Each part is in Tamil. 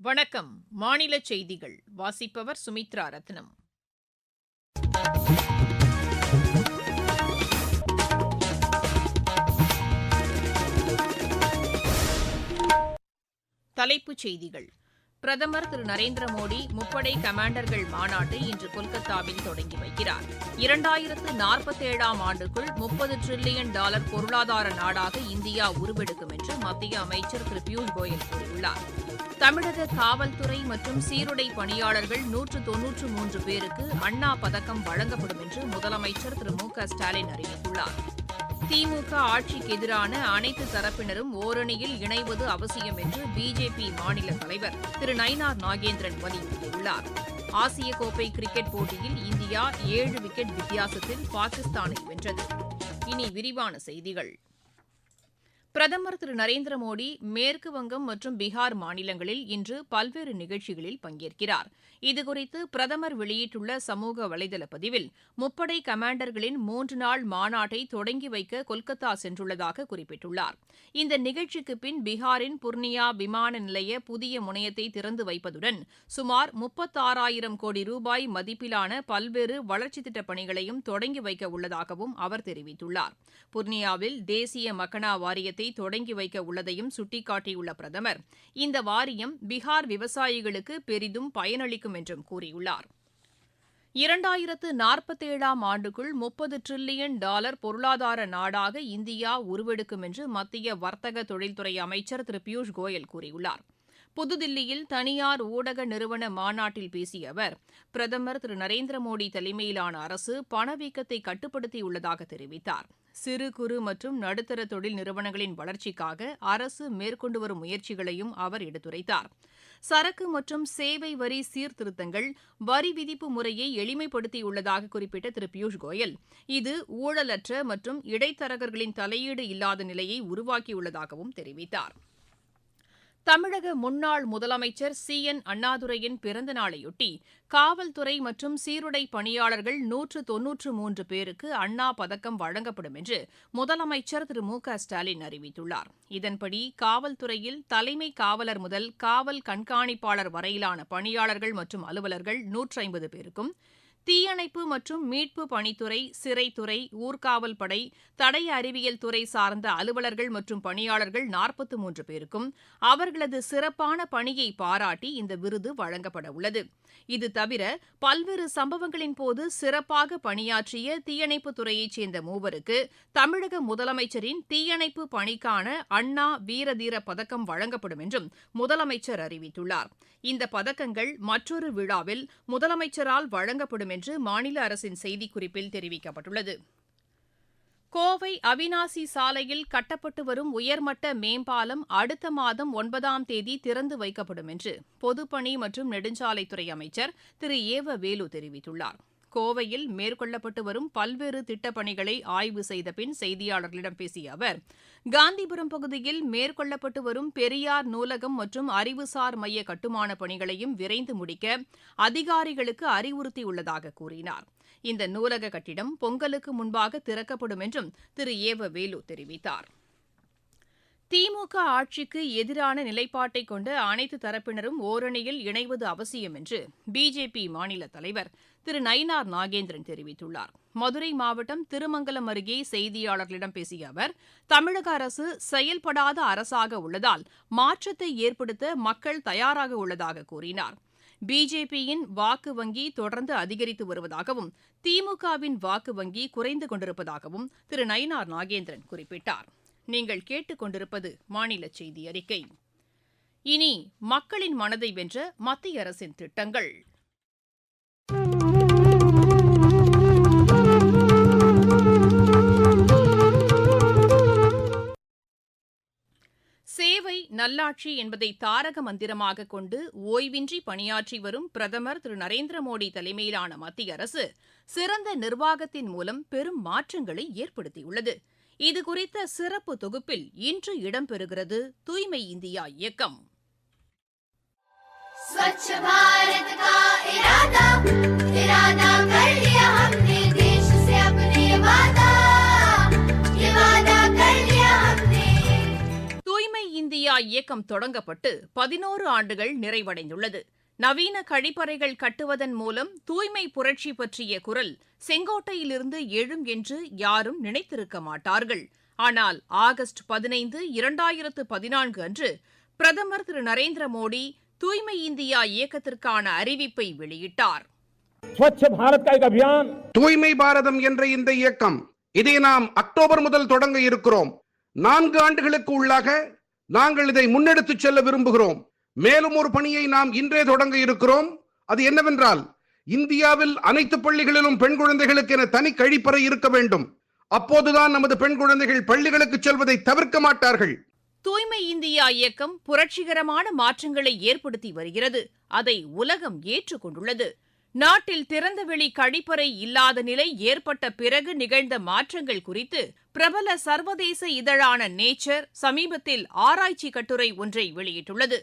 வணக்கம். மாநில செய்திகள். வாசிப்பவர் சுமித்ரா ரத்னம். தலைப்புச் செய்திகள். பிரதமர் திரு. நரேந்திர மோடி முப்படை கமாண்டர்கள் மாநாட்டை இன்று கொல்கத்தாவில் தொடங்கி வைக்கிறார். இரண்டாயிரத்து நாற்பத்தேழாம் ஆண்டுக்குள் முப்பது டிரில்லியன் டாலர் பொருளாதார நாடாக இந்தியா உருவெடுக்கும் என்று மத்திய அமைச்சர் திரு. பியூஷ் கோயல் கூறியுள்ளார். தமிழக காவல்துறை மற்றும் சீருடை பணியாளர்கள் நூற்று தொன்னூற்று மூன்று பேருக்கு அண்ணா பதக்கம் வழங்கப்படும் என்று முதலமைச்சர் திரு மு க ஸ்டாலின் அறிவித்துள்ளார். திமுக ஆட்சிக்கு எதிரான அனைத்து தரப்பினரும் ஓரணியில் இணைவது அவசியம் என்று பிஜேபி மாநில தலைவர் திரு நயினார் நாகேந்திரன் வலியுறுத்தியுள்ளார். ஆசிய கோப்பை கிரிக்கெட் போட்டியில் இந்தியா ஏழு விக்கெட் வித்தியாசத்தில் பாகிஸ்தானை வென்றது. இனி விரிவான செய்திகள். பிரதமர் திரு நரேந்திர மோடி மேற்கு வங்கம் மற்றும் பீகார் மாநிலங்களில் இன்று பல்வேறு நிகழ்ச்சிகளில் பங்கேற்கிறார். இதுகுறித்து பிரதமர் வெளியிட்டுள்ள சமூக வலைதள பதிவில் முப்படை கமாண்டர்களின் மூன்று நாள் மாநாட்டை தொடங்கி வைக்க கொல்கத்தா சென்றுள்ளதாக குறிப்பிட்டுள்ளார். இந்த நிகழ்ச்சிக்கு பின் பீகாரின் புர்னியா விமான நிலைய புதிய முனையத்தை திறந்து வைப்பதுடன் சுமார் முப்பத்தாறாயிரம் கோடி ரூபாய் மதிப்பிலான பல்வேறு வளர்ச்சித் திட்டப் பணிகளையும் தொடங்கி வைக்க உள்ளதாகவும் அவர் தெரிவித்துள்ளார். புர்னியாவில் தேசிய மக்கனா வாரியத்தை தொடங்கி வைக்க உள்ளதையும் சுட்டிக்காட்டியுள்ள பிரதமர் இந்த வாரியம் பீகார் விவசாயிகளுக்கு பெரிதும் பயனளிக்கும் என்றும் கூறியுள்ளார். இரண்டாயிரத்து நாற்பத்தேழாம் ஆண்டுக்குள் முப்பது டிரில்லியன் டாலர் பொருளாதார நாடாக இந்தியா உருவெடுக்கும் என்று மத்திய வர்த்தக தொழில்துறை அமைச்சர் திரு பியூஷ் கோயல் கூறியுள்ளார். புதுதில்லியில் தனியார் ஊடக நிறுவன மாநாட்டில் பேசிய அவர் பிரதமர் திரு நரேந்திர மோடி தலைமையிலான அரசு பணவீக்கத்தை கட்டுப்படுத்தியுள்ளதாக தெரிவித்தார். சிறு குறு மற்றும் நடுத்தர தொழில் நிறுவனங்களின் வளர்ச்சிக்காக அரசு மேற்கொண்டு வரும் முயற்சிகளையும் அவர் எடுத்துரைத்தார். சரக்கு மற்றும் சேவை வரி சீர்திருத்தங்கள் வரி விதிப்பு முறையை எளிமைப்படுத்தியுள்ளதாக குறிப்பிட்ட திரு. பியூஷ் கோயல். இது ஊழலற்ற மற்றும் இடைத்தரகர்களின் தலையீடு இல்லாத நிலையை உருவாக்கியுள்ளதாகவும் தெரிவித்தார். தமிழக முன்னாள் முதலமைச்சர் சி. என். அண்ணாதுரையின் பிறந்த நாளையொட்டி காவல்துறை மற்றும் சீருடை பணியாளர்கள் நூற்று தொன்னூற்று மூன்று பேருக்கு அண்ணா பதக்கம் வழங்கப்படும் என்று முதலமைச்சர் திரு. மு. க. ஸ்டாலின் அறிவித்துள்ளார். இதன்படி காவல்துறையில் தலைமை காவலர் முதல் காவல் கண்காணிப்பாளர் வரையிலான பணியாளர்கள் மற்றும் அலுவலர்கள் நூற்று ஐம்பது பேருக்கும் தீயணைப்பு மற்றும் மீட்பு பணித்துறை சிறைத்துறை ஊர்காவல் படை தடய அறிவியல் துறை சார்ந்த அலுவலர்கள் மற்றும் பணியாளர்கள் நாற்பத்து மூன்று பேருக்கும் அவர்களது சிறப்பான பணியை பாராட்டி இந்த விருது வழங்கப்பட உள்ளது இது தவிர பல்வேறு சம்பவங்களின் போது சிறப்பாக பணியாற்றிய தீயணைப்பு துறையைச் சேர்ந்த மூவருக்கு தமிழக முதலமைச்சரின் தீயணைப்பு பணிக்கான அண்ணா வீரதீர பதக்கம் வழங்கப்படும் என்றும் முதலமைச்சர் அறிவித்துள்ளார். இந்த பதக்கங்கள் மற்றொரு விழாவில் முதலமைச்சரால் வழங்கப்படும் என்று மாநில அரசின் செய்திக்குறிப்பில் தெரிவிக்கப்பட்டுள்ளது. கோவை அவினாசி சாலையில் கட்டப்பட்டு வரும் உயர்மட்ட மேம்பாலம் அடுத்த மாதம் ஒன்பதாம் தேதி திறந்து வைக்கப்படும் என்று பொதுப்பணி மற்றும் நெடுஞ்சாலைத்துறை அமைச்சர் திரு ஏவ வேலு தெரிவித்துள்ளார். கோவையில் மேற்கொள்ளப்பட்டு வரும் பல்வேறு திட்டப்பணிகளை ஆய்வு செய்த பின் செய்தியாளர்களிடம் பேசிய அவர் காந்திபுரம் பகுதியில் மேற்கொள்ளப்பட்டு வரும் பெரியார் நூலகம் மற்றும் அறிவுசார் மைய கட்டுமான பணிகளையும் விரைந்து முடிக்க அதிகாரிகளுக்கு அறிவுறுத்தியுள்ளதாக கூறினார். இந்த நூலக கட்டிடம் பொங்கலுக்கு முன்பாக திறக்கப்படும் என்றும் திரு. ஏவ வேலு தெரிவித்தார். திமுக ஆட்சிக்கு எதிரான நிலைப்பாட்டை கொண்ட அனைத்து தரப்பினரும் ஓரணியில் இணைவது அவசியம் என்று பிஜேபி மாநில தலைவர் திரு நயினார் நாகேந்திரன் தெரிவித்துள்ளார். மதுரை மாவட்டம் திருமங்கலம் அருகே செய்தியாளர்களிடம் பேசிய அவர் தமிழக அரசு செயல்படாத அரசாக உள்ளதால் மாற்றத்தை ஏற்படுத்த மக்கள் தயாராக உள்ளதாக கூறினார். பிஜேபியின் வாக்கு வங்கி தொடர்ந்து அதிகரித்து வருவதாகவும் திமுகவின் வாக்கு வங்கி குறைந்து கொண்டிருப்பதாகவும் திரு நயினார் நாகேந்திரன் குறிப்பிட்டார். நீங்கள் கேட்டுக்கொண்டிருப்பது மாநில செய்தி அறிக்கை. இனி மக்களின் மனதை வென்ற மத்திய அரசின் திட்டங்கள். சேவை நல்லாட்சி என்பதை தாரக மந்திரமாக கொண்டு ஓய்வின்றி பணியாற்றி வரும் பிரதமர் திரு நரேந்திர மோடி தலைமையிலான மத்திய அரசு சிறந்த நிர்வாகத்தின் மூலம் பெரும் மாற்றங்களை ஏற்படுத்தியுள்ளது. இதுகுறித்த சிறப்பு தொகுப்பில் இன்று இடம்பெறுகிறது தூய்மை இந்தியா இயக்கம் स्वच्छ भारत का इरादा इरादा कर लिया हमने देश से अपने वादा ये वादा कर लिया हमने தூய்மை இந்தியா இயக்கம் தொடங்கப்பட்டு பதினோரு ஆண்டுகள் நிறைவடைந்துள்ளது நவீன கழிப்பறைகள் கட்டுவதன் மூலம் தூய்மை புரட்சி பற்றிய குரல் செங்கோட்டையிலிருந்து எழும் என்று யாரும் நினைத்திருக்க மாட்டார்கள். ஆனால் ஆகஸ்ட் பதினைந்து இரண்டாயிரத்து பதினான்கு அன்று பிரதமர் திரு நரேந்திர மோடி தூய்மை இந்தியா இயக்கத்திற்கான அறிவிப்பை வெளியிட்டார். தூய்மை பாரதம் என்ற இந்த இயக்கம் இதை நாம் அக்டோபர் முதல் தொடங்க இருக்கிறோம். நான்கு ஆண்டுகளுக்கு உள்ளாக நாங்கள் இதை முன்னெடுத்துச் செல்ல விரும்புகிறோம். மேலும் ஒரு பணியை நாம் இன்றே தொடங்க இருக்கிறோம். அது என்னவென்றால் இந்தியாவில் அனைத்து பள்ளிகளிலும் பெண் குழந்தைகளுக்கு என தனி கழிப்பறை இருக்க வேண்டும். அப்போதுதான் நமது பெண் குழந்தைகள் பள்ளிகளுக்கு செல்வதை தவிர்க்க மாட்டார்கள். தூய்மை இந்தியா இயக்கம் புரட்சிகரமான மாற்றங்களை ஏற்படுத்தி வருகிறது. அதை உலகம் ஏற்றுக்கொண்டுள்ளது. நாட்டில் திறந்தவெளி கழிப்பறை இல்லாத நிலை ஏற்பட்ட பிறகு நிகழ்ந்த மாற்றங்கள் குறித்து பிரபல சர்வதேச இதழான நேச்சர் சமீபத்தில் ஆராய்ச்சி கட்டுரை ஒன்றை வெளியிட்டுள்ளது.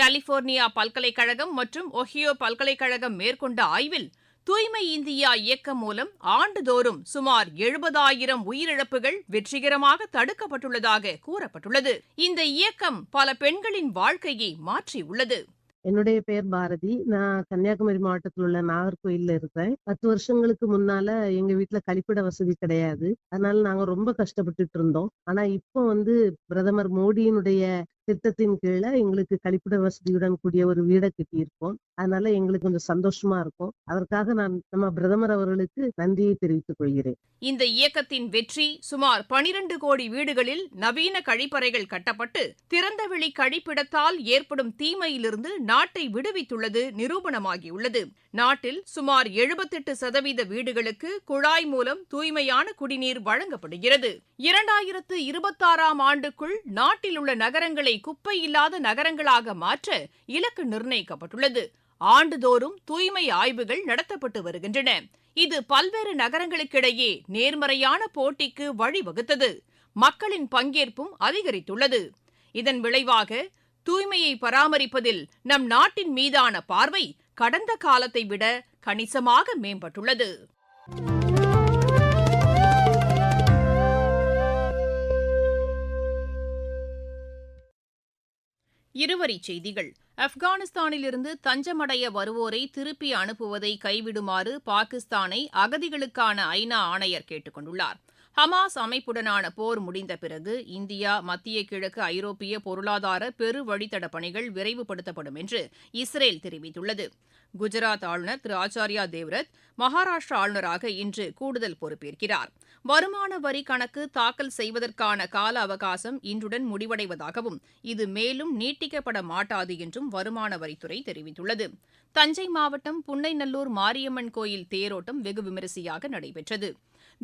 கலிபோர்னியா பல்கலைக்கழகம் மற்றும் ஒஹியோ பல்கலைக்கழகம் மேற்கொண்ட ஆய்வில் தூய்மை இந்தியா இயக்கம் மூலம் ஆண்டுதோறும் சுமார் எழுபதாயிரம் உயிரிழப்புகள் வெற்றிகரமாக தடுக்கப்பட்டுள்ளதாக கூறப்பட்டுள்ளது. இந்த இயக்கம் பல பெண்களின் வாழ்க்கையை மாற்றியுள்ளது என்னுடைய பெயர் பாரதி. நான் கன்னியாகுமரி மாவட்டத்தில் உள்ள நாகர்கோயில்ல இருக்கிறேன் பத்து வருஷங்களுக்கு முன்னால எங்க வீட்டுல கழிப்பிட வசதி கிடையாது. அதனால நாங்க ரொம்ப கஷ்டப்பட்டுட்டு இருந்தோம். ஆனா இப்போ வந்து பிரதமர் மோடியினுடைய திட்டத்தின் கீழே எங்களுக்கு கழிப்பிட வசதியுடன் கூடிய ஒரு வீடை கட்டியிருக்கோம். அதனால எங்களுக்கு கொஞ்சம் சந்தோஷமா இருக்கும். அதற்காக நான் நம்ம பிரதமர் அவர்களுக்கு நன்றியை தெரிவித்துக் கொள்கிறேன். இந்த இயக்கத்தின் வெற்றி சுமார் பனிரெண்டு கோடி வீடுகளில் நவீன கழிப்பறைகள் கட்டப்பட்டு திறந்தவெளி கழிப்பிடத்தால் ஏற்படும் தீமையிலிருந்து நாட்டை விடுவித்துள்ளது நிரூபணமாகியுள்ளது. நாட்டில் சுமார் எழுபத்தெட்டு சதவீத வீடுகளுக்கு குழாய் மூலம் தூய்மையான குடிநீர் வழங்கப்படுகிறது. இரண்டாயிரத்து இருபத்தாறாம் ஆண்டுக்குள் நாட்டில் உள்ள நகரங்களை குப்பை இல்லாத நகரங்களாக மாற்ற இலக்கு நிர்ணயிக்கப்பட்டுள்ளது. ஆண்டுதோறும் தூய்மை ஆய்வுகள் நடத்தப்பட்டு வருகின்றன. இது பல்வேறு நகரங்களுக்கிடையே நேர்மறையான போட்டிக்கு வழிவகுத்தது. மக்களின் பங்கேற்பும் அதிகரித்துள்ளது. இதன் விளைவாக தூய்மையை பராமரிப்பதில் நம் நாட்டின் மீதான பார்வை கடந்த காலத்தை விட கணிசமாக மேம்பட்டுள்ளது. இருவரிச் செய்திகள். ஆப்கானிஸ்தானிலிருந்து தஞ்சமடைய வருவோரை திருப்பி அனுப்புவதை கைவிடுமாறு பாகிஸ்தானை அகதிகளுக்கான ஐநா ஆணையர் கேட்டுக் கொண்டுள்ளாா் ஹமாஸ் அமைப்புடனான போர் முடிந்த பிறகு இந்தியா மத்திய கிழக்கு ஐரோப்பிய பொருளாதார பெரு வழித்தட பணிகள் விரைவுபடுத்தப்படும் என்று இஸ்ரேல் தெரிவித்துள்ளது. குஜராத் ஆளுநர் திரு ஆச்சாரியா தேவ்ரத் மகாராஷ்டிரா ஆளுநராக இன்று கூடுதல் பொறுப்பேற்கிறார். வருமான வரி கணக்கு தாக்கல் செய்வதற்கான கால அவகாசம் இன்றுடன் முடிவடைவதாகவும் இது மேலும் நீட்டிக்கப்பட மாட்டாது என்றும் வருமான வரித்துறை தெரிவித்துள்ளது. தஞ்சை மாவட்டம் புன்னைநல்லூர் மாரியம்மன் கோயில் தேரோட்டம் வெகு விமரிசையாக நடைபெற்றது.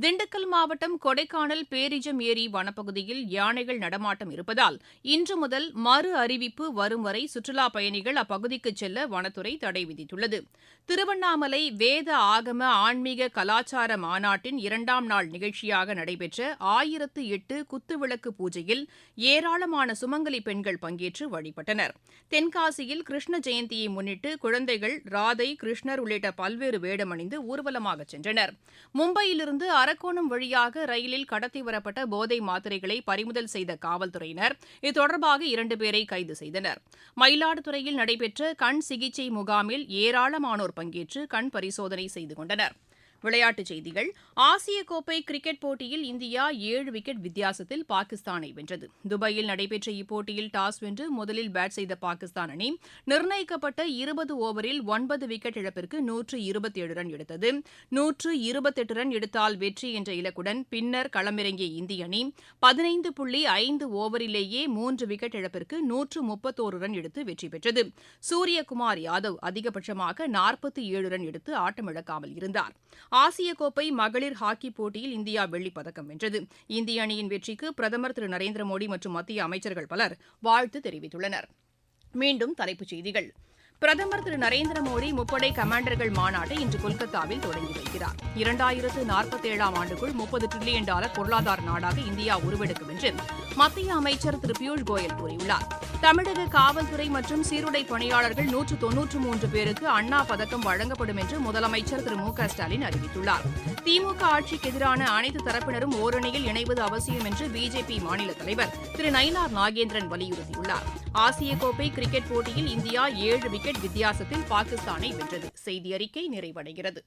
திண்டுக்கல் மாவட்டம் கொடைக்கானல் பேரிஜம் ஏரி வனப்பகுதியில் யானைகள் நடமாட்டம் இருப்பதால் இன்று முதல் மறு அறிவிப்பு வரும் வரை சுற்றுலாப் பயணிகள் அப்பகுதிக்கு செல்ல வனத்துறை தடை விதித்துள்ளது. திருவண்ணாமலை வேத ஆகம ஆன்மீக கலாச்சார மாநாட்டின் இரண்டாம் நாள் நிகழ்ச்சியாக நடைபெற்ற ஆயிரத்து எட்டு குத்துவிளக்கு பூஜையில் ஏராளமான சுமங்கலி பெண்கள் பங்கேற்று வழிபட்டனர். தென்காசியில் கிருஷ்ண ஜெயந்தியை முன்னிட்டு குழந்தைகள் ராதை கிருஷ்ணர் உள்ளிட்ட பல்வேறு வேடமணிந்து ஊர்வலமாக சென்றனர். மும்பையிலிருந்து அரக்கோணம் வழியாக ரயிலில் கடத்தி வரப்பட்ட போதை மாத்திரைகளை பறிமுதல் செய்த காவல்துறையினர் இது தொடர்பாக இரண்டு பேரை கைது செய்தனர். மயிலாடுதுறையில் நடைபெற்ற கண் சிகிச்சை முகாமில் ஏராளமானோர் பங்கேற்று கண் பரிசோதனை செய்து கொண்டனர். விளையாட்டுச் செய்திகள். ஆசிய கோப்பை கிரிக்கெட் போட்டியில் இந்தியா ஏழு விக்கெட் வித்தியாசத்தில் பாகிஸ்தானை வென்றது. துபாயில் நடைபெற்ற இப்போட்டியில் டாஸ் வென்று முதலில் பேட் செய்த பாகிஸ்தான் அணி நிர்ணயிக்கப்பட்ட இருபது ஓவரில் ஒன்பது விக்கெட் இழப்பிற்கு நூற்று இருபத்தேழு ரன் எடுத்தது. நூற்று இருபத்தெட்டு ரன் எடுத்தால் வெற்றி என்ற இலக்குடன் பின்னர் களமிறங்கிய இந்திய அணி பதினைந்து புள்ளி ஐந்து ஓவரிலேயே மூன்று விக்கெட் இழப்பிற்கு நூற்று முப்பத்தோரு ரன் எடுத்து வெற்றி பெற்றது. சூரியகுமார் யாதவ் அதிகபட்சமாக நாற்பத்தி ஏழு ரன் எடுத்து ஆட்டமிழக்காமல் இருந்தார். ஆசிய கோப்பை மகளிர் ஹாக்கி போட்டியில் இந்தியா வெள்ளிப்பதக்கம் வென்றது. இந்திய அணியின் வெற்றிக்கு பிரதமர் திரு நரேந்திர மோடி மற்றும் மத்திய அமைச்சர்கள் பலர் வாழ்த்து தெரிவித்துள்ளனர். மீண்டும் தலைப்புச் செய்திகள். பிரதமர் திரு நரேந்திர மோடி முப்படை கமாண்டர்கள் மாநாட்டை இன்று கொல்கத்தாவில் தொடங்கி வைக்கிறார். இரண்டாயிரத்து நாற்பத்தேழாம் ஆண்டுக்குள் முப்பது டிரில்லியன் டாலர் பொருளாதார நாடாக இந்தியா உருவெடுக்கும் என்று மத்திய அமைச்சர் திரு பியூஷ் கோயல் கூறியுள்ளார். தமிழக காவல்துறை மற்றும் சீருடை பணியாளர்கள் நூற்று தொன்னூற்று மூன்று பேருக்கு அண்ணா பதக்கம் வழங்கப்படும் என்று முதலமைச்சர் திரு மு க ஸ்டாலின் அறிவித்துள்ளார். திமுக ஆட்சிக்கு எதிரான அனைத்து தரப்பினரும் ஓரணியில் இணைவது அவசியம் என்று பிஜேபி மாநில தலைவர் திரு நயினார் நாகேந்திரன் வலியுறுத்தியுள்ளார். ஆசிய கோப்பை கிரிக்கெட் போட்டியில் இந்தியா ஏழு விக்கெட் விக்கெட் வித்தியாசத்தில் பாகிஸ்தானை வென்றது. செய்தியறிக்கை நிறைவடைகிறது.